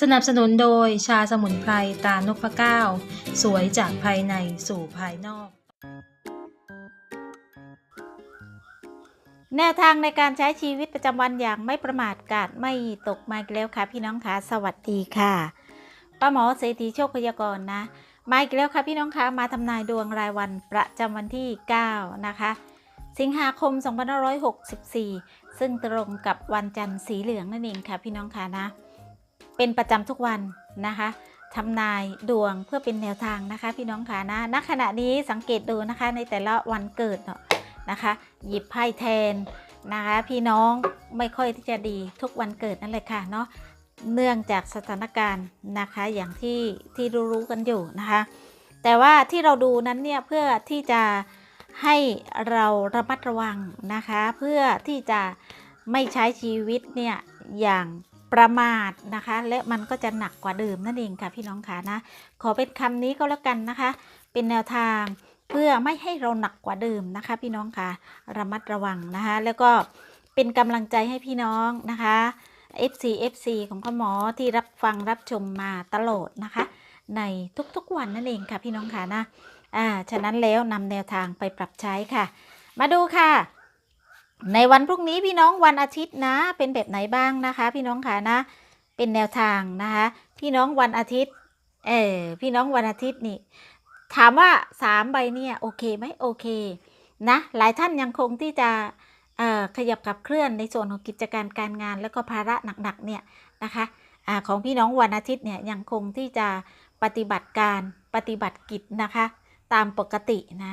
สนับสนุนโดยชาสมุนไพรตานพเก้า สวยจากภายในสู่ภายนอก แนวทางในการใช้ชีวิตประจำวันอย่างไม่ประมาทกาดไม่ตกมาอีกแล้วค่ะ พี่น้องคะสวัสดีค่ะป้าหมอเศรษฐีโชคพยากรณ์นะมาอีกแล้วค่ะพี่น้องคะมาทำนายดวงรายวันประจำวันที่ 9 นะคะ สิงหาคม 2564 ซึ่งตรงกับวันจันทร์สีเหลืองนั่นเองค่ะพี่น้องคะนะ เป็นประจำทุกวันนะคะทำนายดวงเพื่อเป็นแนวทางนะคะ พี่น้องคะนะณขณะนี้สังเกตดูนะคะในแต่ละวันเกิดเนาะนะคะ หยิบไพ่แทนนะคะ พี่น้องไม่ค่อยที่จะดีทุกวันเกิดนั่นแหละค่ะเนาะเนื่องจากสถานการณ์นะคะอย่างที่ที่รู้ๆกันอยู่นะคะ แต่ว่าที่เราดูนั้นเนี่ยเพื่อที่จะให้เราระมัดระวังนะคะ เพื่อที่จะไม่ใช้ชีวิตเนี่ยอย่าง ประมาทนะคะ และมันก็จะหนักกว่าเดิมนั่นเองค่ะพี่น้องค่ะนะ ขอเป็นคำนี้ก็แล้วกันนะคะ เป็นแนวทางเพื่อไม่ให้เราหนักกว่าเดิมนะคะ พี่น้องค่ะระมัดระวังนะคะ แล้วก็เป็นกำลังใจให้พี่น้องนะคะ FC FC ของพ่อหมอที่รับฟังรับชมมาตลอดนะคะ ในทุกๆวันนั่นเองค่ะพี่น้องค่ะนะอ่าฉะนั้นแล้วนำแนวทางไปปรับใช้ค่ะ มาดูค่ะ ในวันพรุ่งนี้พี่น้องวันอาทิตย์นะ เป็นแบบไหนบ้างนะคะ พี่น้องค่ะนะ เป็นแนวทางนะคะ พี่น้องวันอาทิตย์ เออพี่น้องวันอาทิตย์นี่ ถามว่าสามใบเนี่ยโอเคไหมโอเคนะหลายท่านยังคงที่จะเอ่อขยับกับเคลื่อนในส่วนของกิจการการงาน แล้วก็ภาระหนักๆเนี่ยนะคะอาของพี่น้องวันอาทิตย์เนี่ยยังคงที่จะปฏิบัติการปฏิบัติกิจนะคะ ตามปกตินะ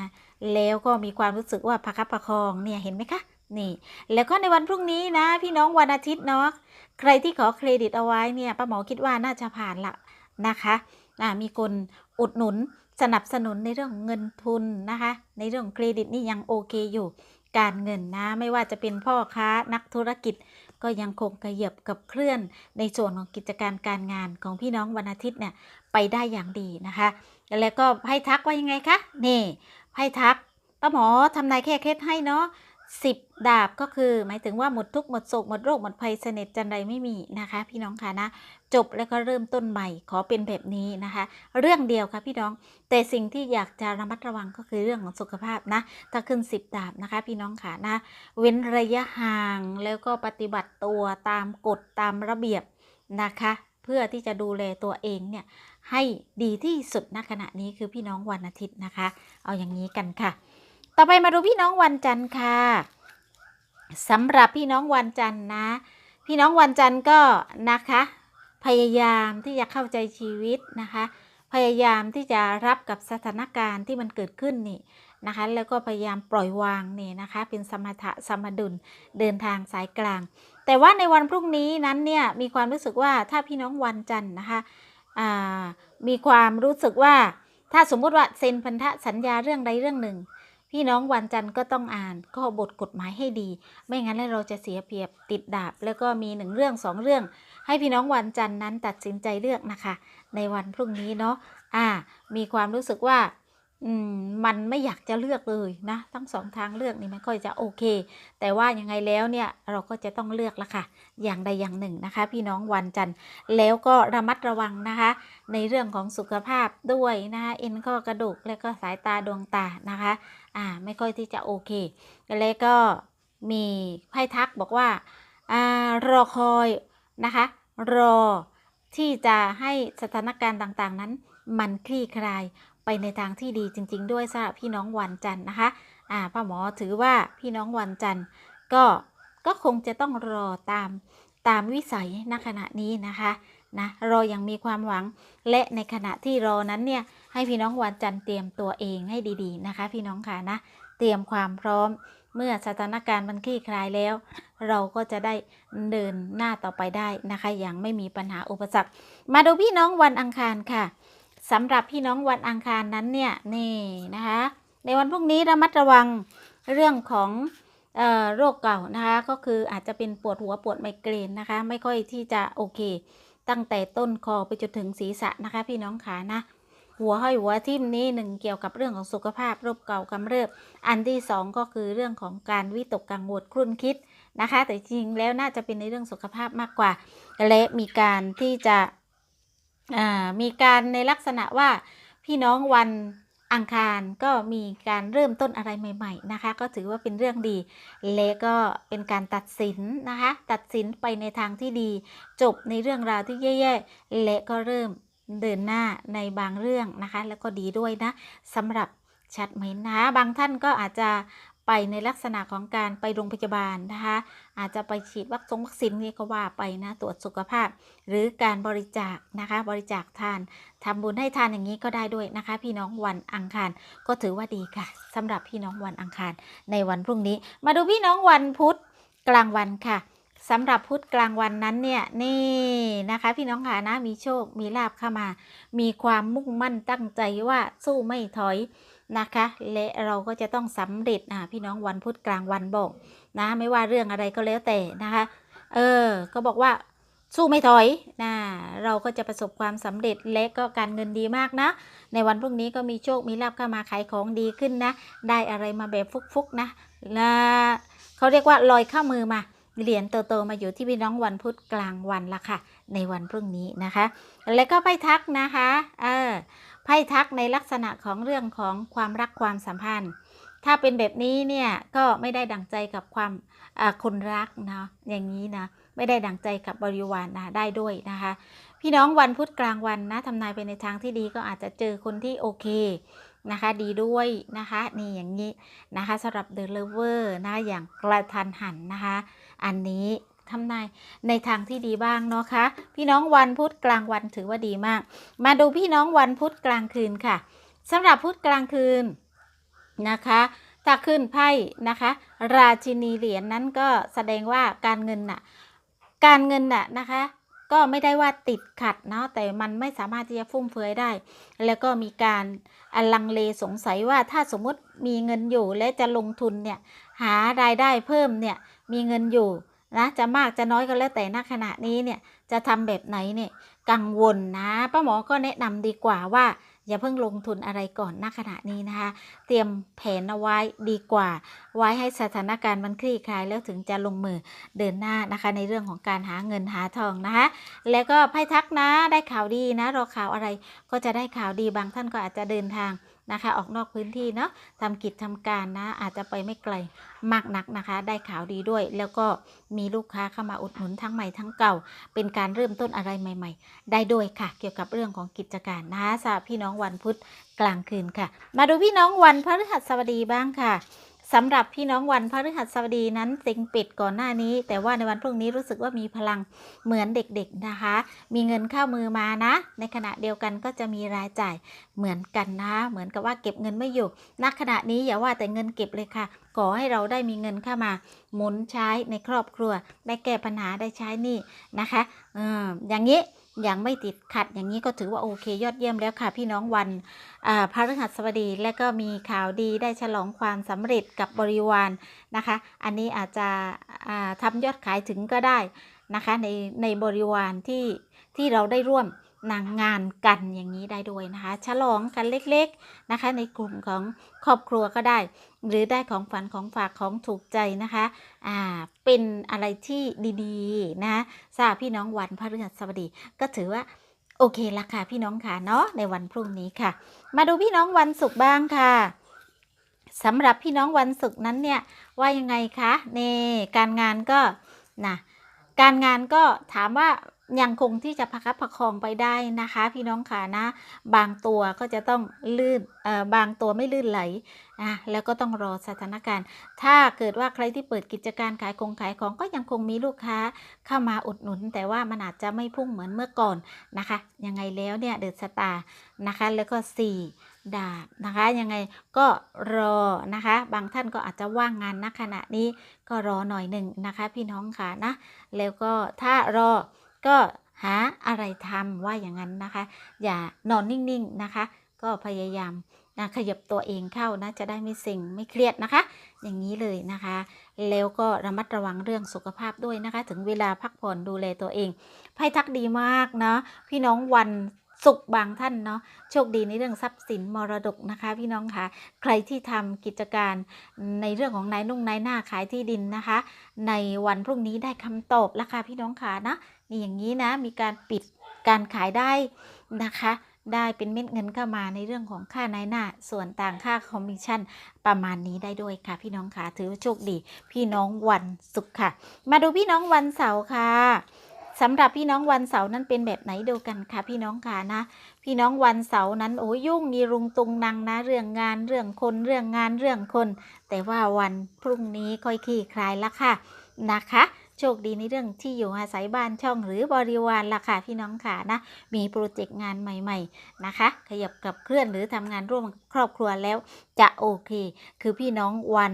แล้วก็มีความรู้สึกว่าประคับประคองเนี่ยเห็นไหมคะ นี่ แล้วก็ในวันพรุ่งนี้นะ พี่น้องวันอาทิตย์เนาะใครที่ขอเครดิตเอาไว้เนี่ยป้าหมอคิดว่าน่าจะผ่านละนะคะมีคนอุดหนุนสนับสนุนในเรื่องเงินทุนนะคะ ในเรื่องเครดิตนี่ยังโอเคอยู่การเงินนะ ไม่ว่าจะเป็นพ่อค้านักธุรกิจก็ยังคงกระเยียบกับเคลื่อนในส่วนของกิจการการงานของพี่น้องวันอาทิตย์เนี่ยไปได้อย่างดีนะคะ แล้วก็ไพ่ทักว่ายังไงคะนี่ไพ่ทักป้าหมอทำนายแค่เคล็ดให้เนาะ สิบดาบก็คือ หมายถึงว่าหมดทุกหมดโศกหมดโรคหมดภัยเสน็จจันใดไม่มีนะคะ พี่น้องค่ะนะ จบแล้วก็เริ่มต้นใหม่ขอเป็นแบบนี้นะคะ เรื่องเดียวค่ะพี่น้อง แต่สิ่งที่อยากจะระมัดระวังก็คือเรื่องของสุขภาพนะถ้าขึ้นสิบดาบนะคะ พี่น้องค่ะนะ เว้นระยะห่างแล้วก็ปฏิบัติตัวตามกฎตามระเบียบนะคะ เพื่อที่จะดูแลตัวเองเนี่ยให้ดีที่สุดณขณะนี้คือพี่น้องวันอาทิตย์นะคะ เอาอย่างนี้กันค่ะ ต่อไปมาดูพี่น้องวันจันทร์ค่ะสำหรับพี่น้องวันจันทร์นะ พี่น้องวันจันทร์ก็นะคะ พยายามที่จะเข้าใจชีวิตนะคะ พยายามที่จะรับกับสถานการณ์ที่มันเกิดขึ้นนี่นะคะ แล้วก็พยายามปล่อยวางนี่นะคะ เป็นสมถะสมดุลเดินทางสายกลาง แต่ว่าในวันพรุ่งนี้นั้นเนี่ยมีความรู้สึกว่าถ้าพี่น้องวันจันทร์นะคะมีความรู้สึกว่าถ้าสมมุติว่าเซ็นพันธสัญญาเรื่องใดเรื่องหนึ่ง พี่น้องวันจันทร์ก็ต้องอ่านข้อบทกฎหมายให้ดี ไม่งั้นแล้วเราจะเสียเปรียบติดดาบ แล้วก็มีหนึ่งเรื่องสองเรื่อง ให้พี่น้องวันจันทร์นั้นตัดสินใจเลือกนะคะ ในวันพรุ่งนี้เนาะอ่า มีความรู้สึกว่า อืมมันไม่อยากจะเลือกเลยนะทั้งสองทางเลือกนี่ม่ค่อยจะโอเค แต่ว่ายังไงแล้วเนี่ยเราก็จะต้องเลือกละค่ะ อย่างใดอย่างหนึ่งนะคะ พี่น้องวันจันทร์แล้วก็ระมัดระวังนะคะ ในเรื่องของสุขภาพด้วยนะคะเอ็นข้อกระดูกและก็สายตาดวงตานะคะ อ่าไม่ค่อยที่จะโอเค แล้วก็มีไพ่ทักบอกว่าอ่ารอคอยนะคะ รอที่จะให้สถานการณ์ต่างๆนั้นมันคลี่คลาย ไปในทางที่ดีจริง ๆ ด้วยสำหรับพี่น้องวันจันทร์นะคะอ่าพ่อหมอถือว่าพี่น้องวันจันทร์ก็ก็คงจะต้องรอตามตามวิสัยณขณะนี้นะคะนะรอยังมีความหวังและในขณะที่รอนั้นเนี่ยให้พี่น้องวันจันทร์เตรียมตัวเองให้ดีๆนะคะ พี่น้องค่ะนะเตรียมความพร้อมเมื่อสถานการณ์มันคลี่คลายแล้ว เราก็จะได้เดินหน้าต่อไปได้นะคะ อย่างไม่มีปัญหาอุปสรรค มาดูพี่น้องวันอังคารค่ะ สำหรับพี่น้องวันอังคารนั้นเนี่ยนี่นะคะ ในวันพรุ่งนี้ระมัดระวังเรื่องของโรคเก่านะคะ ก็คืออาจจะเป็นปวดหัวปวดไมเกรนนะคะ ไม่ค่อยที่จะโอเค ตั้งแต่ต้นคอไปจนถึงศีรษะนะคะ พี่น้องขานะ หัวห้อยหัวทิ่มนี้หนึ่งเกี่ยวกับเรื่องของสุขภาพโรคเก่ากำเริบ อันที่สองก็คือเรื่องของการวิตกกังวลครุ่นคิดนะคะ แต่จริงแล้วน่าจะเป็นในเรื่องสุขภาพมากกว่า และมีการที่จะ มีการในลักษณะว่าพี่น้องวันอังคารก็มีการเริ่มต้นอะไรใหม่ ๆ นะคะ ก็ถือว่าเป็นเรื่องดี และก็เป็นการตัดสินนะคะ ตัดสินไปในทางที่ดี จบในเรื่องราวที่แย่ๆและก็เริ่มเดินหน้าในบางเรื่องนะคะ แล้วก็ดีด้วยนะสำหรับชัดไหมนะ บางท่านก็อาจจะ ไปในลักษณะของการไปโรงพยาบาลนะคะ อาจจะไปฉีดวัคซงวัคซีนนี่ก็ว่าไปนะตรวจสุขภาพ หรือการบริจาคนะคะ บริจาคทานทำบุญให้ทานอย่างนี้ก็ได้ด้วยนะคะ พี่น้องวันอังคาร ก็ถือว่าดีค่ะสำหรับพี่น้องวันอังคาร ในวันพรุ่งนี้ มาดูพี่น้องวันพุธกลางวันค่ะสำหรับพุธกลางวันนั้นเนี่ยนี่นะคะพี่น้องค่ะนะมีโชคมีลาบเข้ามา มีความมุ่งมั่นตั้งใจว่าสู้ไม่ถอย นะคะ และเราก็จะต้องสำเร็จนะพี่น้องวันพุธกลางวันบอกนะไม่ว่าเรื่องอะไรก็แล้วแต่นะคะเออก็บอกว่าสู้ไม่ถอยนะเราก็จะประสบความสำเร็จและก็การเงินดีมากนะ ในวันพรุ่งนี้ก็มีโชคมีลาบเข้ามาขายของดีขึ้นนะ ได้อะไรมาแบบฟุกๆนะและเขาเรียกว่าลอยเข้ามือมา เหรียญโตๆมาอยู่ที่พี่น้องวันพุธกลางวันละค่ะ ในวันพรุ่งนี้นะคะ แล้วก็ไพ่ทักนะคะเออไพ่ทักในลักษณะของเรื่องของความรักความสัมพันธ์ ถ้าเป็นแบบนี้เนี่ยก็ไม่ได้ดังใจกับความคนรักนะอย่างนี้นะไม่ได้ดังใจกับบริวารนะได้ด้วยนะคะ พี่น้องวันพุธกลางวันนะทำนายไปในทางที่ดีก็อาจจะเจอคนที่โอเค นะคะ ดีด้วยนะคะ นี่อย่างนี้นะคะสำหรับเดอะเวอร์นะอย่างกระทันหันนะคะ อันนี้ทำนายในทางที่ดีบ้างเนาะคะพี่น้องวันพุธกลางวันถือว่าดีมาก มาดูพี่น้องวันพุธกลางคืนค่ะสำหรับพุธกลางคืนนะคะถ้าขึ้นไพ่นะคะ ราชินีเหรียญนนั้นก็แสดงว่าการเงินน่ะการเงินน่ะนะคะ ก็ไม่ได้ว่าติดขัดเนาะแต่มันไม่สามารถที่จะฟุ่มเฟือยได้ แล้วก็มีการอลังเลสงสัยว่าถ้าสมมติมีเงินอยู่และจะลงทุนเนี่ยหารายได้เพิ่มเนี่ยมีเงินอยู่นะจะมากจะน้อยก็แล้วแต่ณขณะนี้เนี่ยจะทำแบบไหนเนี่ยกังวลนะป้าหมอก็แนะนำดีกว่าว่า อย่าเพิ่งลงทุนอะไรก่อนณขณะนี้นะคะ เตรียมแผนเอาไว้ดีกว่า ไว้ให้สถานการณ์มันคลี่คลายแล้วถึงจะลงมือเดินหน้านะคะ ในเรื่องของการหาเงินหาทองนะคะ แล้วก็ไพ่ทักนะได้ข่าวดีนะรอข่าวอะไรก็จะได้ข่าวดีบางท่านก็อาจจะเดินทาง นะคะ ออกนอกพื้นที่เนาะทำกิจทำการนะ อาจจะไปไม่ไกลมากนักนะคะ ได้ข่าวดีด้วย แล้วก็มีลูกค้าเข้ามาอุดหนุนทั้งใหม่ทั้งเก่า เป็นการเริ่มต้นอะไรใหม่ ๆ ได้ด้วยค่ะ เกี่ยวกับเรื่องของกิจการนะคะสำหรับพี่น้องวันพุธกลางคืนค่ะ มาดูพี่น้องวันพฤหัสบดีบ้างค่ะ สำหรับพี่น้องวันพฤหัสบดีนั้นเต็งปิดก่อนหน้านี้ แต่ว่าในวันพรุ่งนี้รู้สึกว่ามีพลังเหมือนเด็กๆนะคะ มีเงินเข้ามือมานะ ในขณะเดียวกันก็จะมีรายจ่ายเหมือนกันนะ เหมือนกับว่าเก็บเงินไม่อยู่ณขณะนี้อย่าว่าแต่เงินเก็บเลยค่ะขอให้เราได้มีเงินเข้ามาหมุนใช้ในครอบครัว ได้แก้ปัญหาได้ใช้นี่นะคะออย่างนี้ ยังไม่ติดขัดอย่างนี้ก็ถือว่าโอเคยอดเยี่ยมแล้วค่ะพี่น้องวันพระฤหัสบดี และก็มีข่าวดีได้ฉลองความสำเร็จกับบริวารนะคะ อันนี้อาจจะอ่าทำยอดขายถึงก็ได้นะคะในในบริวารที่ที่เราได้ร่วมนางงานกันอย่างนี้ได้ด้วยนะคะ ฉลองกันเล็กๆนะคะ ในกลุ่มของครอบครัวก็ได้ หรือได้ของฝันของฝากของถูกใจนะคะอ่าเป็นอะไรที่ดีๆนะทราบพี่น้องวันพฤหัสบดี ก็ถือว่าโอเคละค่ะพี่น้องค่ะเนาะในวันพรุ่งนี้ค่ะ มาดูพี่น้องวันศุกร์บ้างค่ะสำหรับพี่น้องวันศุกร์นั้นเนี่ยว่ายังไงคะเนี่การงานก็นะการงานก็ถามว่า ยังคงที่จะประคับประคองไปได้นะคะ พี่น้องค่ะนะ บางตัวก็จะต้องลื่นเอ่อบางตัวไม่ลื่นไหลอะแล้วก็ต้องรอสถานการณ์ ถ้าเกิดว่าใครที่เปิดกิจการขายของขายของก็ยังคงมีลูกค้าเข้ามาอุดหนุน แต่ว่ามันอาจจะไม่พุ่งเหมือนเมื่อก่อนนะคะยังไงแล้วเนี่ยเดือดสตาร์นะคะ แล้วก็ 4ดาบนะคะยังไงก็รอนะคะ บางท่านก็อาจจะว่างงานณขณะนี้ก็รอหน่อยหนึ่งนะคะ พี่น้องค่ะนะแล้วก็ถ้ารอ ก็หาอะไรทำว่าอย่างนั้นนะคะ อย่านอนนิ่งๆนะคะ ก็พยายามนะขยับตัวเองเข้านะจะได้ไม่เซ็งไม่เครียดนะคะ อย่างนี้เลยนะคะ แล้วก็ระมัดระวังเรื่องสุขภาพด้วยนะคะ ถึงเวลาพักผ่อนดูแลตัวเองไพ่ทักดีมากเนาะพี่น้องวันศุกร์บางท่านเนาะโชคดีในเรื่องทรัพย์สินมรดกนะคะ พี่น้องคะใครที่ทำกิจการในเรื่องของนายนุ่งนายหน้าขายที่ดินนะคะ ในวันพรุ่งนี้ได้คำตอบแล้วค่ะพี่น้องค่ะนะ นี่อย่างนี้นะมีการปิดการขายได้นะคะ ได้เป็นเม็ดเงินเข้ามาในเรื่องของค่านายหน้า ส่วนต่างค่าคอมมิชชั่นประมาณนี้ได้ด้วยค่ะ พี่น้องค่ะถือว่าโชคดี พี่น้องวันศุกร์ค่ะ มาดูพี่น้องวันเสาร์ค่ะสำหรับพี่น้องวันเสาร์นั้นเป็นแบบไหนดูกันค่ะพี่น้องค่ะนะ พี่น้องวันเสาร์นั้นโอ้ยยุ่งยีรุงตุงนังนะ เรื่องงานเรื่องคนเรื่องงานเรื่องคน แต่ว่าวันพรุ่งนี้ค่อยคลี่คลายละค่ะนะคะ โชคดีในเรื่องที่อยู่อาศัยบ้านช่องหรือบริวารล่ะค่ะพี่น้องค่ะนะ มีโปรเจกต์งานใหม่ ๆนะคะ ขยับกับเคลื่อนหรือทำงานร่วมครอบครัวแล้วจะโอเค คือพี่น้องวัน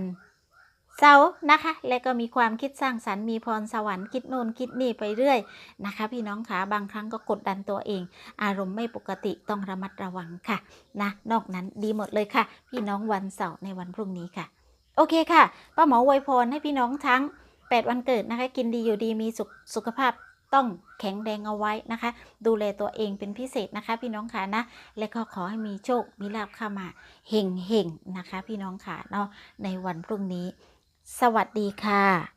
เสาร์นะคะ และก็มีความคิดสร้างสรรค์มีพรสวรรค์คิดโน่นคิดนี่ไปเรื่อยนะคะ พี่น้องค่ะบางครั้งก็กดดันตัวเอง อารมณ์ไม่ปกติต้องระมัดระวังค่ะนะนอกนั้นดีหมดเลยค่ะ พี่น้องวันเสาร์ในวันพรุ่งนี้ค่ะ โอเคค่ะป้าหมออวยพรให้พี่น้องทั้ง 8 วันเกิดนะคะ กินดีอยู่ดีมีสุขสุขภาพต้องแข็งแรงเอาไว้นะคะ ดูแลตัวเองเป็นพิเศษนะคะ พี่น้องค่ะนะ และก็ขอให้มีโชค มีลาภเข้ามาเฮงเฮงนะคะ พี่น้องค่ะเนาะในวันพรุ่งนี้ สวัสดีค่ะ